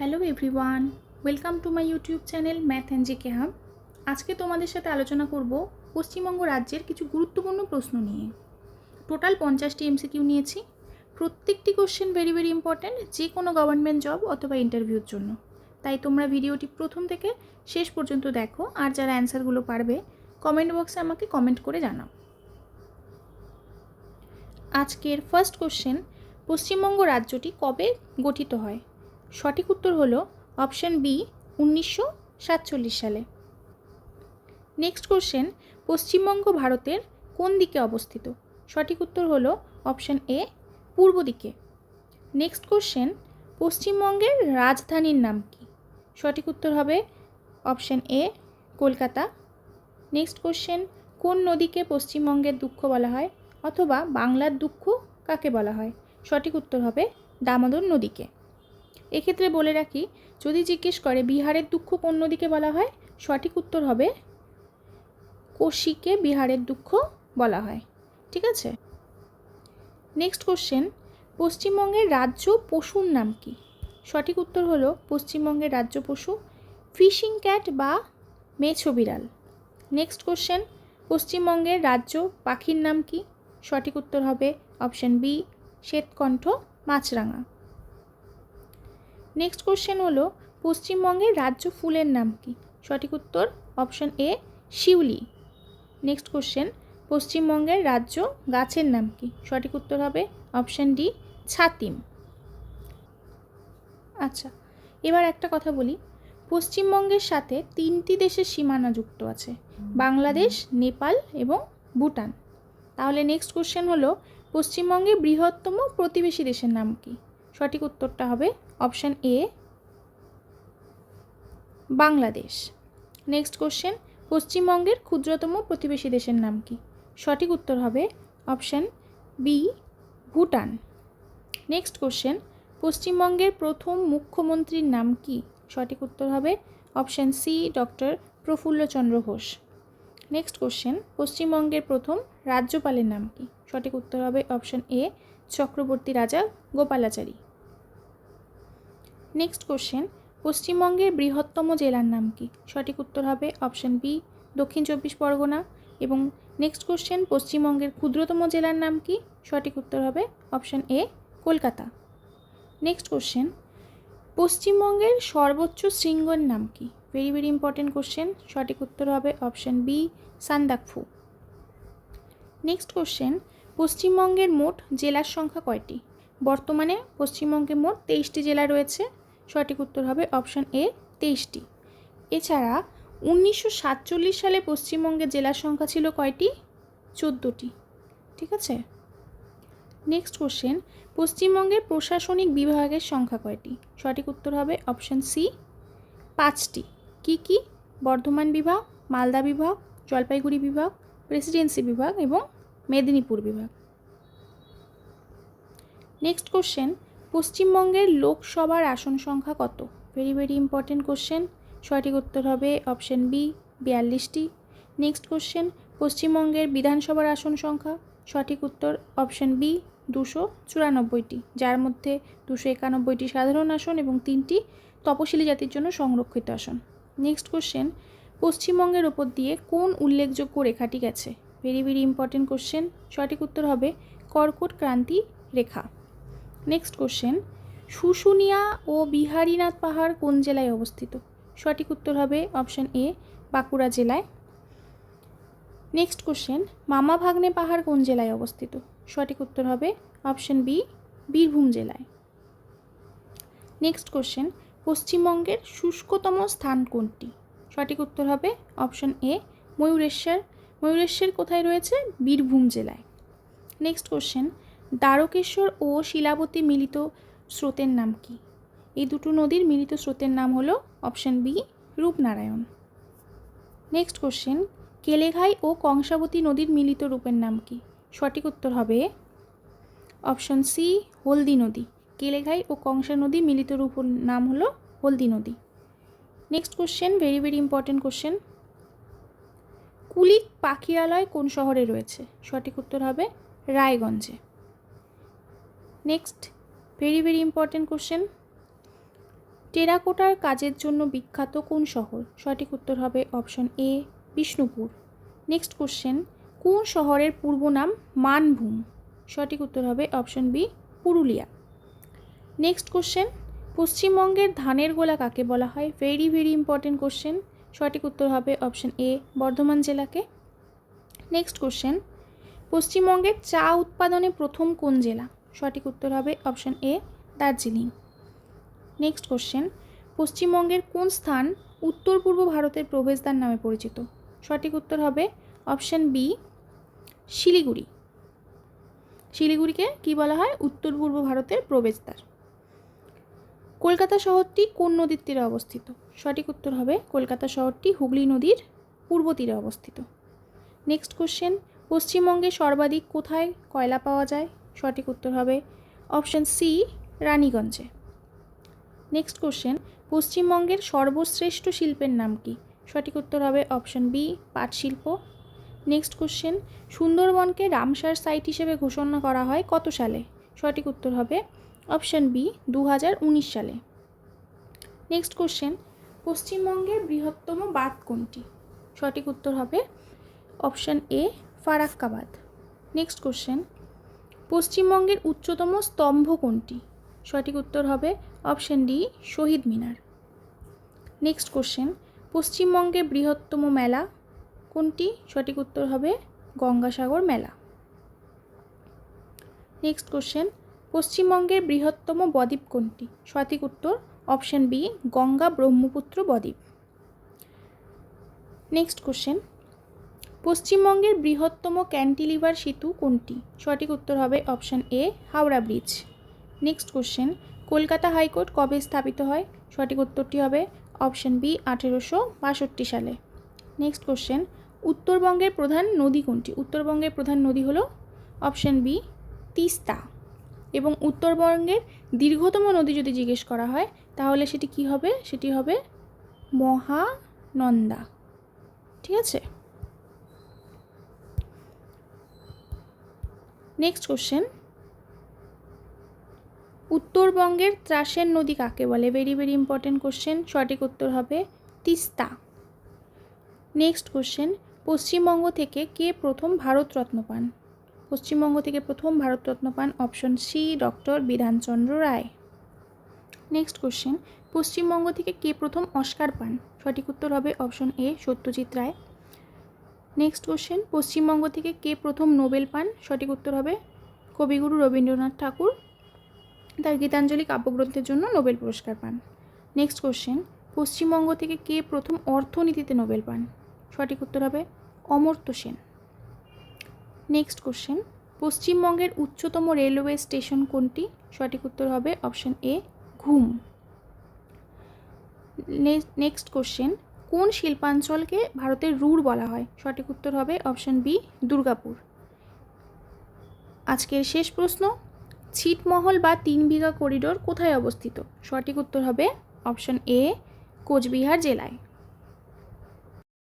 Hello everyone, welcome to my YouTube channel math and JK hub আজকে তোমাদের সাথে আলোচনা করব পশ্চিমবঙ্গ রাজ্যের কিছু গুরুত্বপূর্ণ প্রশ্ন নিয়ে। টোটাল পঞ্চাশটি এমসিকিউ নিয়েছি। প্রত্যেকটি কোশ্চেন ভেরি ভেরি ইম্পর্ট্যান্ট, যে কোনো গভর্নমেন্ট জব অথবা ইন্টারভিউর জন্য। তাই তোমরা ভিডিওটি প্রথম থেকে শেষ পর্যন্ত দেখো, আর যারা অ্যান্সারগুলো পারবে, কমেন্ট বক্সে আমাকে কমেন্ট করে জানাও। আজকের ফার্স্ট কোশ্চেন, পশ্চিমবঙ্গ রাজ্যটি কবে গঠিত হয়? সঠিক উত্তর হল অপশন বি, উনিশশো সাতচল্লিশ সালে। নেক্সট কোশ্চেন, পশ্চিমবঙ্গ ভারতের কোন দিকে অবস্থিত? সঠিক উত্তর হল অপশন এ, পূর্ব দিকে। নেক্সট কোশ্চেন, পশ্চিমবঙ্গের রাজধানীর নাম কি? সঠিক উত্তর হবে option A, Kolkata. Next question, কোন নদীকে পশ্চিমবঙ্গের দুঃখ বলা হয় অথবা বাংলার দুঃখ কাকে বলা হয়? সঠিক উত্তর হবে দামোদর নদীকে। এক্ষেত্রে বলে রাখি, যদি জিজ্ঞেস করে বিহারের দুঃখ কোন নদীকে বলা হয়, সঠিক উত্তর হবে কোশিকে বিহারের দুঃখ বলা হয়। ঠিক আছে? নেক্সট কোশ্চেন পশ্চিমবঙ্গের রাজ্য পশুর নাম কি? সঠিক উত্তর হলো পশ্চিমবঙ্গের রাজ্য পশু, ফিশিং ক্যাট বা মেছো বিড়াল। নেক্সট কোশ্চেন পশ্চিমবঙ্গের রাজ্য পাখির নাম কি? সঠিক উত্তর হবে অপশন বি, শ্বেতকণ্ঠ মাছরাঙা। নেক্সট কোশ্চেন হলো, পশ্চিমবঙ্গের রাজ্য ফুলের নাম কি? সঠিক উত্তর অপশন এ শিউলি। নেক্সট কোশ্চেন পশ্চিমবঙ্গের রাজ্য গাছের নাম কি? সঠিক উত্তর হবে অপশন ডি ছাতিম। আচ্ছা এবার একটা কথা বলি। পশ্চিমবঙ্গের সাথে তিনটি দেশের সীমানা যুক্ত আছে, বাংলাদেশ, নেপাল এবং ভুটান। তাহলে নেক্সট কোশ্চেন হলো, পশ্চিমবঙ্গের বৃহত্তম প্রতিবেশী দেশের নাম কি? সঠিক উত্তরটা হবে option A, Bangladesh. Next question, পশ্চিমবঙ্গের ক্ষুদ্রতম প্রতিবেশী দেশের নাম কি? সঠিক উত্তর হবে option B, Bhutan. Next question, পশ্চিমবঙ্গের প্রথম মুখ্যমন্ত্রীর নাম কি? সঠিক উত্তর হবে option C, doctor Prafullachandra Ghosh. Next question, পশ্চিমবঙ্গের প্রথম রাজ্যপালের নাম কি? সঠিক উত্তর হবে অপশান এ, চক্রবর্তী রাজা গোপালাচারী। নেক্সট কোশ্চেন পশ্চিমবঙ্গের বৃহত্তম জেলার নাম কি? সঠিক উত্তর হবে অপশান বি দক্ষিণ চব্বিশ পরগনা। এবং নেক্সট কোশ্চেন পশ্চিমবঙ্গের ক্ষুদ্রতম জেলার নাম কি? সঠিক উত্তর হবে option A Kolkata. Next question পশ্চিমবঙ্গের সর্বোচ্চ শৃঙ্গের নাম কি? ভেরি ভেরি ইম্পর্টেন্ট কোশ্চেন সঠিক উত্তর হবে option B Sandakphu. Next question পশ্চিমবঙ্গের মোট জেলার সংখ্যা কয়টি? বর্তমানে পশ্চিমবঙ্গে মোট তেইশটি জেলা রয়েছে। সঠিক উত্তর হবে অপশান এ তেইশটি। এছাড়া উনিশশো সাতচল্লিশ সালে পশ্চিমবঙ্গের জেলার সংখ্যা ছিল কয়টি? চোদ্দোটি। ঠিক আছে? নেক্সট কোশ্চেন পশ্চিমবঙ্গের প্রশাসনিক বিভাগের সংখ্যা কয়টি? সঠিক উত্তর হবে অপশান সি, পাঁচটি। কি কি? বর্ধমান বিভাগ, মালদা বিভাগ, জলপাইগুড়ি বিভাগ, প্রেসিডেন্সি বিভাগ এবং মেদিনীপুর বিভাগ। নেক্সট কোশ্চেন পশ্চিমবঙ্গের লোকসভার আসন সংখ্যা কত? ভেরি ভেরি ইম্পর্টেন্ট কোশ্চেন সঠিক উত্তর হবে অপশন বি বিয়াল্লিশটি। নেক্সট কোশ্চেন পশ্চিমবঙ্গের বিধানসভার আসন সংখ্যা। সঠিক উত্তর অপশন বি দুশো চুরানব্বইটি। যার মধ্যে দুশো একানব্বইটি সাধারণ আসন এবং তিনটি তপশিলি জাতির জন্য সংরক্ষিত আসন। নেক্সট কোশ্চেন পশ্চিমবঙ্গের ওপর দিয়ে কোন উল্লেখযোগ্য রেখাটি গেছে? ভেরি ভেরি ইম্পর্টেন্ট কোশ্চেন সঠিক উত্তর হবে কর্কট ক্রান্তি রেখা। নেক্সট কোশ্চেন শুশুনিয়া ও বিহারীনাথ পাহাড় কোন জেলায় অবস্থিত? সঠিক উত্তর হবে অপশন এ বাঁকুড়া জেলায়। নেক্সট কোশ্চেন মামা ভাগ্নে পাহাড় কোন জেলায় অবস্থিত? সঠিক উত্তর হবে অপশন বি বীরভূম জেলায়। নেক্সট কোশ্চেন পশ্চিমবঙ্গের শুষ্কতম স্থান কোনটি? সঠিক উত্তর হবে অপশন এ ময়ূরেশ্বর। ময়ূরেশ্বর কোথায় রয়েছে? বীরভূম জেলায়। নেক্সট কোশ্চেন দ্বারকেশ্বর ও শিলাবতী মিলিত স্রোতের নাম কি? এই দুটো নদীর মিলিত স্রোতের নাম হলো option B, Rupnarayan. Next question, Keleghai ও কংসাবতী নদীর মিলিত রূপের নাম কি? সঠিক উত্তর হবে অপশন সি, হলদি নদী। কেলেঘাই ও কংসা নদী মিলিত রূপ নাম হলো হলদি নদী। Next question, very very important question. Kulik পাখিরালয় কোন শহরে রয়েছে? সঠিক উত্তর হবে রায়গঞ্জে। Next very very important question টেরাকোটার কাজের জন্য বিখ্যাত কোন শহর? সঠিক উত্তর হবে option A Bishnupur next question কোন শহরের পূর্ব নাম মানভূম? সঠিক উত্তর হবে option B Purulia. Next question পশ্চিমবঙ্গের ধানের গোলা কাকে বলা হয়? ভেরি ভেরি ইম্পর্টেন্ট কোশ্চেন সঠিক উত্তর হবে অপশন এ বর্ধমান জেলাকে. নেক্সট কোশ্চেন পশ্চিমবঙ্গের চা উৎপাদনে প্রথম কোন জেলা? সঠিক উত্তর হবে option A, Darjeeling. Next question, পশ্চিমবঙ্গের কোন স্থান উত্তর পূর্ব ভারতের প্রবেশদ্বার নামে পরিচিত? সঠিক উত্তর হবে অপশন বি, শিলিগুড়ি। শিলিগুড়িকে কি বলা হয়? উত্তর পূর্ব ভারতের প্রবেশদ্বার। কলকাতা শহরটি কোন নদীর তীরে অবস্থিত? সঠিক উত্তর হবে কলকাতা শহরটি হুগলি নদীর পূর্ব তীরে অবস্থিত। নেক্সট কোশ্চেন, পশ্চিমবঙ্গে সর্বাধিক কোথায় কয়লা পাওয়া যায়? সঠিক উত্তর হবে অপশন সি, রানীগঞ্জে। নেক্সট কোশ্চেন, পশ্চিমবঙ্গের সর্বশ্রেষ্ঠ শিল্পের নাম কি? সঠিক উত্তর হবে অপশন বি পাট শিল্প নেক্সট কোশ্চেন, সুন্দরবনকে রামসার সাইট হিসেবে ঘোষণা করা হয় কত সালে? সঠিক উত্তর হবে অপশন বি দু হাজার উনিশ সালে। নেক্সট কোশ্চেন, পশ্চিমবঙ্গের বৃহত্তম বাঁধ কোনটি? সঠিক উত্তর হবে অপশান এ, ফারাক্কাবাদ। নেক্সট কোশ্চেন পশ্চিমবঙ্গের উচ্চতম স্তম্ভ কোনটি? সঠিক উত্তর হবে option D, Shahid Minar. Next question, পশ্চিমবঙ্গের বৃহত্তম মেলা কোনটি? সঠিক উত্তর হবে গঙ্গাসাগর মেলা। নেক্সট কোশ্চেন, পশ্চিমবঙ্গের বৃহত্তম বদ্বীপ কোনটি? সঠিক উত্তর অপশন বি, গঙ্গা ব্রহ্মপুত্র বদ্বীপ। নেক্সট কোশ্চেন পশ্চিমবঙ্গের বৃহত্তম ক্যান্টিলিভার সেতু কোনটি? সঠিক উত্তর হবে option A, Howrah bridge. Next question, Kolkata high court কবে স্থাপিত হয়? সঠিক উত্তরটি হবে অপশন বি, আঠেরোশো বাষট্টি সালে। নেক্সট কোশ্চেন, উত্তরবঙ্গের প্রধান নদী কোনটি? উত্তরবঙ্গের প্রধান নদী হলো অপশন বি, তিস্তা। এবং উত্তরবঙ্গের দীর্ঘতম নদী যদি জিজ্ঞেস করা হয়, তাহলে সেটি কি হবে? সেটি হবে মহানন্দা। ঠিক আছে? নেক্সট কোশ্চেন উত্তরবঙ্গের ত্রাসের নদী কাকে বলে? ভেরি ভেরি ইম্পর্টেন্ট কোশ্চেন সঠিক উত্তর হবে তিস্তা। নেক্সট কোশ্চেন পশ্চিমবঙ্গ থেকে কে প্রথম ভারতরত্ন পান? পশ্চিমবঙ্গ থেকে প্রথম ভারতরত্ন পান option C doctor Bidhanchandra Roy. Next question Paschimbanga থেকে কে প্রথম অস্কার পান? সঠিক উত্তর হবে option A Satyajit Ray. Next question Paschimbanga থেকে কে প্রথম নোবেল পান? সঠিক উত্তর হবে কবিগুরু রবীন্দ্রনাথ ঠাকুর। তার গীতাঞ্জলি কাব্যগ্রন্থের জন্য নোবেল পুরস্কার পান। নেক্সট কোশ্চেন পশ্চিমবঙ্গ থেকে কে প্রথম অর্থনীতিতে নোবেল পান? সঠিক উত্তর হবে অমর্ত্য সেন। নেক্সট কোশ্চেন পশ্চিমবঙ্গের উচ্চতম রেলওয়ে স্টেশন কোনটি? সঠিক উত্তর হবে অপশন এ, ঘুম। নেক্সট কোশ্চেন কোন শিল্পাঞ্চলকে ভারতের রুর বলা হয়? সঠিক উত্তর হবে অপশন বি, দুর্গাপুর। আজকের শেষ প্রশ্ন, ছিটমহল বা তিন বিঘা করিডোর কোথায় অবস্থিত? সঠিক উত্তর হবে অপশন এ, কোচবিহার জেলায়।